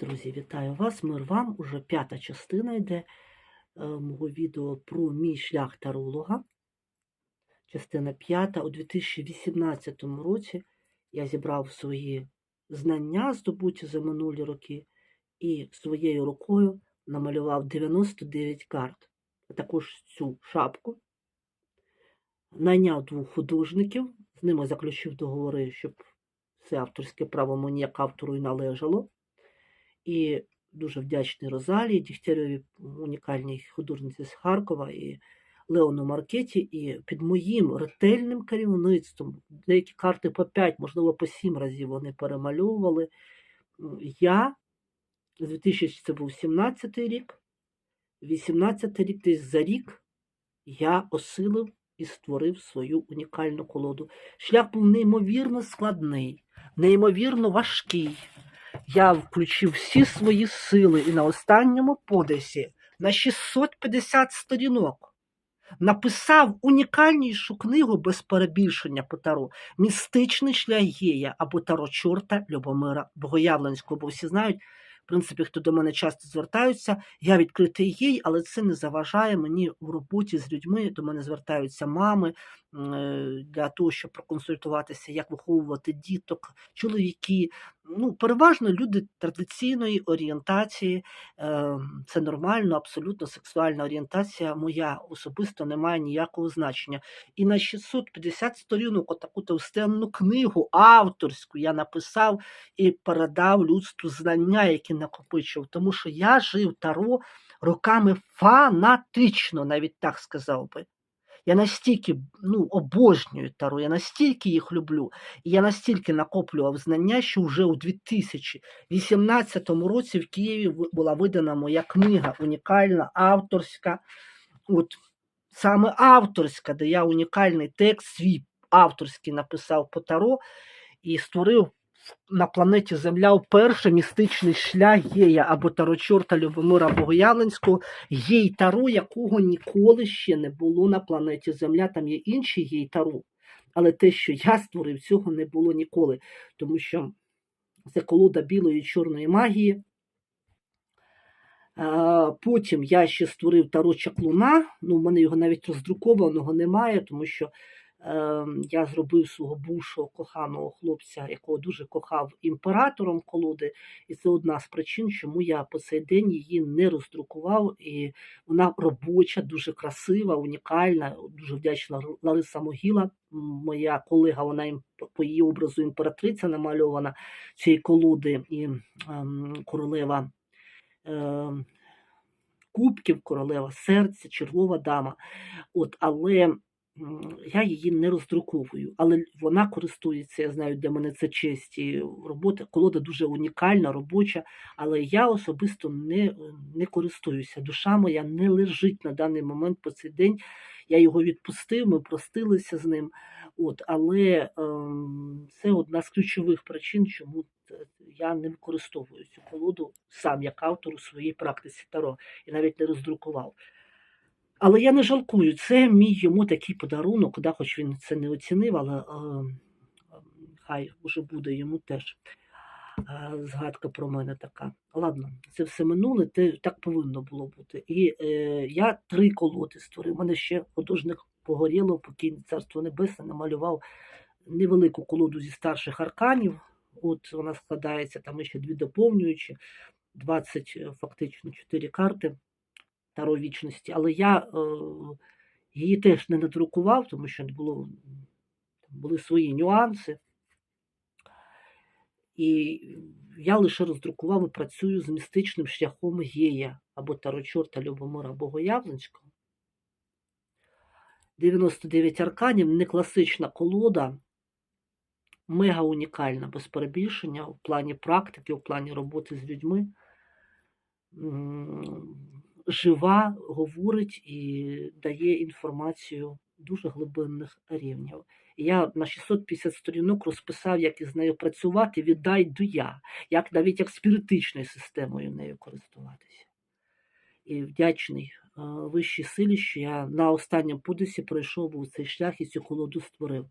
Друзі, вітаю вас! Мир вам! Уже п'ята частина йде е, мого відео про мій шлях таролога. Частина п'ята. У 2018 році я зібрав свої знання, здобуті за минулі роки, і своєю рукою намалював 99 карт. А також цю шапку. Найняв двох художників, з ними заключив договори, щоб все авторське право мені як автору і належало. І дуже вдячний Розалії, Дігтяреві, унікальній художниці з Харкова і Леону Маркеті. І під моїм ретельним керівництвом, деякі карти по 5, можливо, по 7 разів вони перемальовували. Я з 2017 рік, 18 рік, десь за рік, я осилив і створив свою унікальну колоду. Шлях був неймовірно складний, неймовірно важкий. Я включив всі свої сили і на останньому подесі на 650 сторінок написав унікальнішу книгу без перебільшення по таро Містичний шлях гея або таро чорта Любомира Богоявленського. Бо всі знають, в принципі, хто до мене часто звертаються, я відкритий гей, але це не заважає мені в роботі з людьми. До мене звертаються мами е, для того, щоб проконсультуватися, як виховувати діток, чоловіки. Ну, переважно люди традиційної орієнтації, е, це нормально, абсолютно сексуальна орієнтація моя особисто не має ніякого значення. І на 650 сторінок отаку товстенну книгу авторську я написав і передав людству знання, які накопичив. Тому що я жив таро роками фанатично, навіть так сказав би. Я настільки ну, обожнюю таро, я настільки їх люблю, і я настільки накоплював знання, що вже у 2018 році в Києві була видана моя книга унікальна, авторська. От саме авторська, де я унікальний текст свій авторський написав по таро і створив на планеті Земля вперше містичний шлях гея або тарочорта Любомира Богоявленського, гей таро, якого ніколи ще не було на планеті Земля. Там є інші гей таро. Але те, що я створив, цього не було ніколи, тому що це колода білої і чорної магії. Потім я ще створив таро чаклуна. Ну, в мене його навіть роздрукованого немає, тому що е, я зробив свого бувшого коханого хлопця, якого дуже кохав імператором колоди. І це одна з причин, чому я по цей день її не роздрукував. І вона робоча, дуже красива, унікальна. Дуже вдячна Лариса Могіла, моя колега, вона по її образу імператриця намальована цієї колоди і ем, королева е, кубків, королева серця, чергова дама. От, але я її не роздруковую. Але вона користується, я знаю, для мене це честь і робота. Колода дуже унікальна, робоча, але я особисто не, не користуюся. Душа моя не лежить на даний момент по цей день. Я його відпустив, ми простилися з ним. От, але ем, це одна з ключових причин, чому е, я не використовую цю колоду сам як автор у своїй практиці Таро і навіть не роздрукував. Але я не жалкую, це мій йому такий подарунок, да, хоч він це не оцінив, але е, хай вже буде йому теж е, згадка про мене така. Ладно, це все минуле, те, так повинно було бути. І е, я три колоди створив. У мене ще художник погоріло, покійне царство небесне, намалював невелику колоду зі старших арканів. От вона складається, там ще дві доповнюючі, 20 е, фактично 4 карти Таро вічності. Але я е, її теж не надрукував, тому що було, були свої нюанси. І я лише роздрукував і працюю з містичним шляхом гея або тарочорта Любомира Богоявленського. 99 арканів, не класична колода, мега унікальна, без перебільшення в плані практики, в плані роботи з людьми. Жива, говорить і дає інформацію дуже глибинних рівнів. Я на 650 сторінок розписав, як із нею працювати, віддай до я, як навіть як спіритичною системою нею користуватися. І вдячний е, вищій силі, що я на останньому подисі пройшов був цей шлях і цю колоду створив.